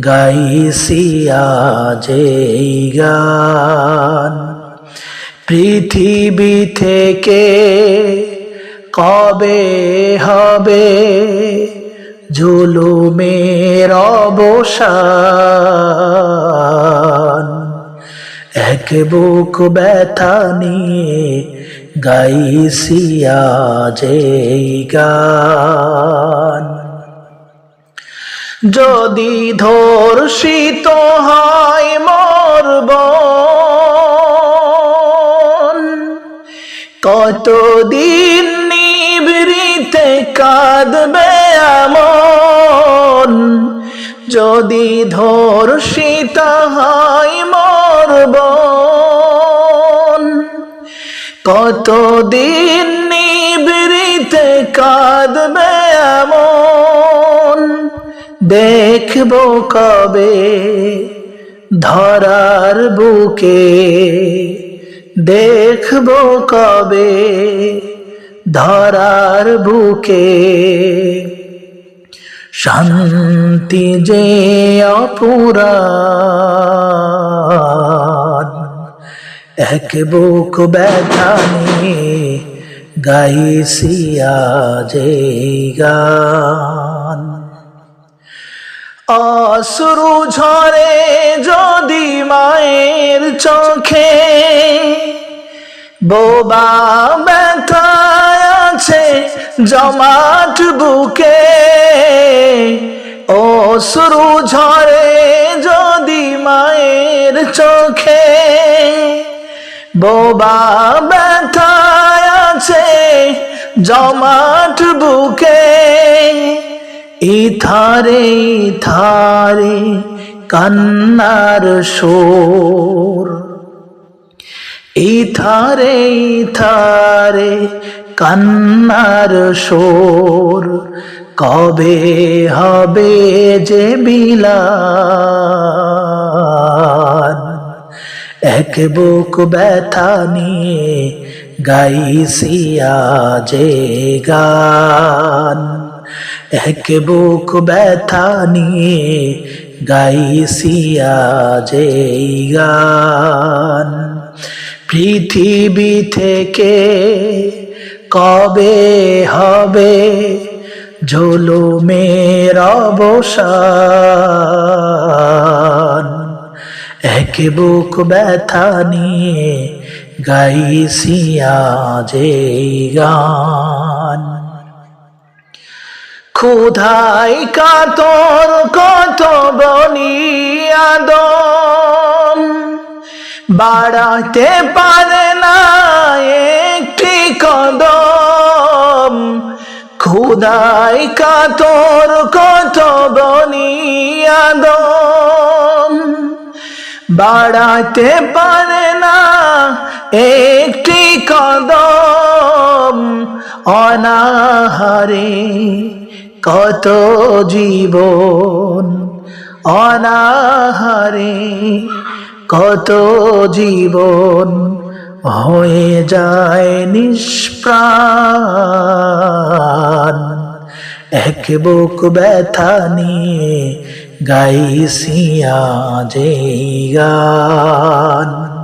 গাইসিয়া যে গান। পৃথিবী থেকে কবে হবে জুলুমের অবসান? এক বুক ব্যথা নিয়ে গাইসিয়া যে গান। যদি ধর্ষিত হয় মরব কতদিন নিবৃতে কাঁদবে আমন? যদি ধর্ষিত হয় মরব কতদিন নিবৃতে কাঁদবে আমন? দেখব কবে ধরার বুকে? দেখব কবে ধরার বুকে? শান্তি যে অপুরাণ এক বুক ব্যথা নিয়ে গাইসিয়া যে গান। অশ্রু ঝরে যদি মায়ের চোখে বোবা ব্যথায় আছে জমাট বুকে, অশ্রু ঝরে যদি মায়ের চোখে বোবা ব্যথায় আছে জমাট বুকে। ইথারে ইথারে কান্নার সোর ইথারে ইথারে কান্নার সোর কবে হবে যে বিলান এক বুক ব্যথা নিয়ে গাইসিয়া যে গান। এক বুক ব্যথা নিয়ে গাইসিয়া যে গান। পৃথিবী থেকে কবে হবে ঝোলুমের অবসান? এক বুক ব্যথা নিয়ে গাইসিয়া যে গান। ক্ষুধাই কাতর কত বনিয়াদম বাড়াতে পারে না একটি কদম। ক্ষুধাই কাতর কত বনিয়াদম বাড়াতে পারে না একটি কদম। অনাহারে কত জীবন অনাহারে, কত জীবন হয়ে যায় নিষ্প্রাণ। এক বুক ব্যথা নিয়ে গাইসিয়া যে গান।